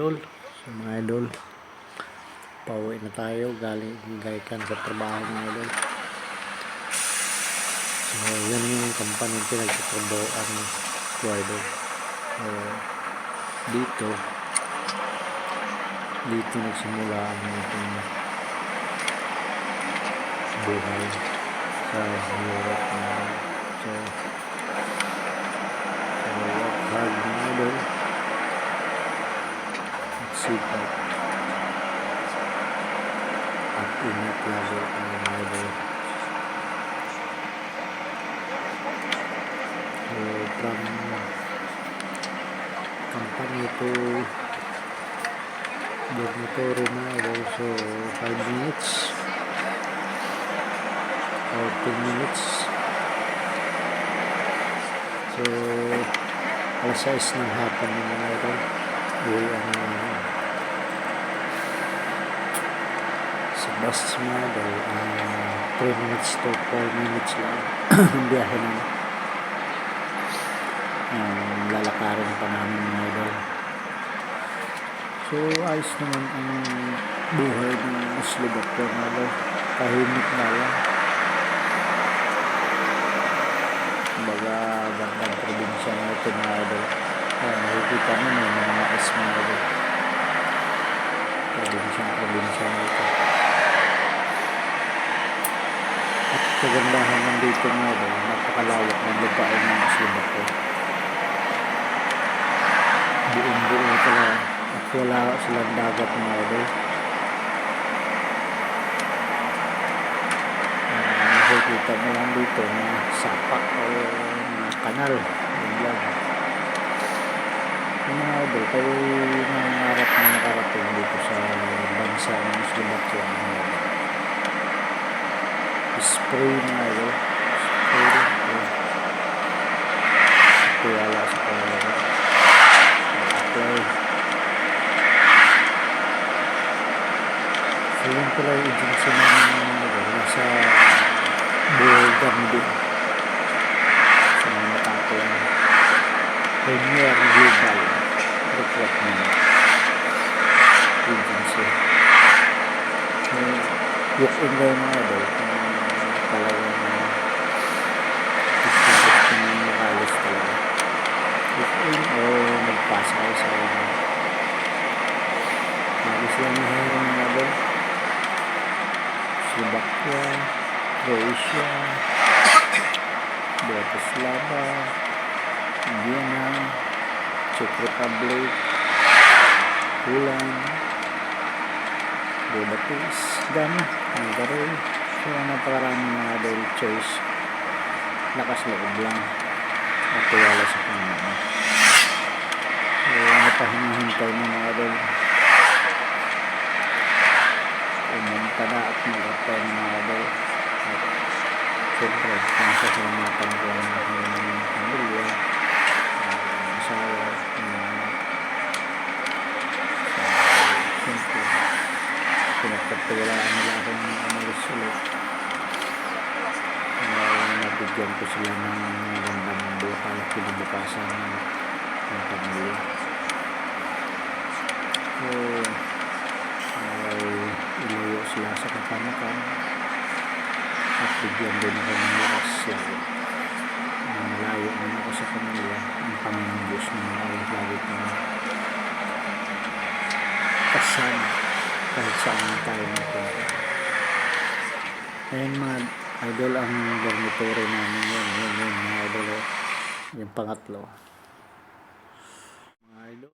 idol. So mga idol, pauwi na tayo galing gaykan sa trabaho mga idol. So yan yung company yung pinagtatrabaho ang idol. So dito, dito nagsimula ang ating buhay sa Europe Sipag. At ingat lagi ang mga idol. So, from company to dormitory na idol. So, 5 minutes or 10 minutes. So, alas 6 ng hapon ng mga idol. Uwi ang uh, sa bus mga idol. Uh, 3 minutes to 4 minutes lang ang biyahe na um, lalakarin pa namin mga idol. So, ayos naman ang buhay ng Muslim Doctor mga idol. Tahimik na lang. Kumbaga, bandang probinsya na ito mga idol. Kaya nakikita mo may mga mais mga idol. Probinsya probinsya na ito. At kagandahan ng dito mga idol, napakalawak ng lupain ng Muslim Doctor. Buong buo talaga. At wala silang dagat mga idol. Ah, nakikita mo lang dito na sapa o mga kanal yun lang yung mga idol kayo nangangarap na nakarating dito sa bansa ng Slovakia mga idol spray mga idol spray oh. tiwala sa pangalaman apply so yun pala yung agency ng nasa Burgundy sa mga nakatong Premier Global Recruitment Agency walk-in kayo mga idol talaga gusto ko makalis talaga if in o magpasa ko sa mga Malis lang na hirang nga doon Slovakia Croatia Bratislava Vienna Czech Republic Poland Budapest dan Hungary So, napakarami mga idol choice. Lakas loob lang. At tiwala sa Panginoon. So, ano pa hinihintay ng mga idol? Pumunta na at mag-apply ng mga idol. At siyempre, pinasasalamatan ko ang aking pamilya, ang asawa, ang siyempre, pinagkatiwalaan nila akong ulit. Uh, nabigyan ko sila ng magandang buhay, kinabukasan ng, ng pamilya. So, ay ilayo sila sa kapanakan at bigyan din ako ng lakas lagi na malayo naman ako sa kanila ang Panginoon Diyos na ay lagi kong kasama kahit saan tayo magpunta ayun mga idol ang dormitory namin yun yun yun mga idol oh. yung pangatlo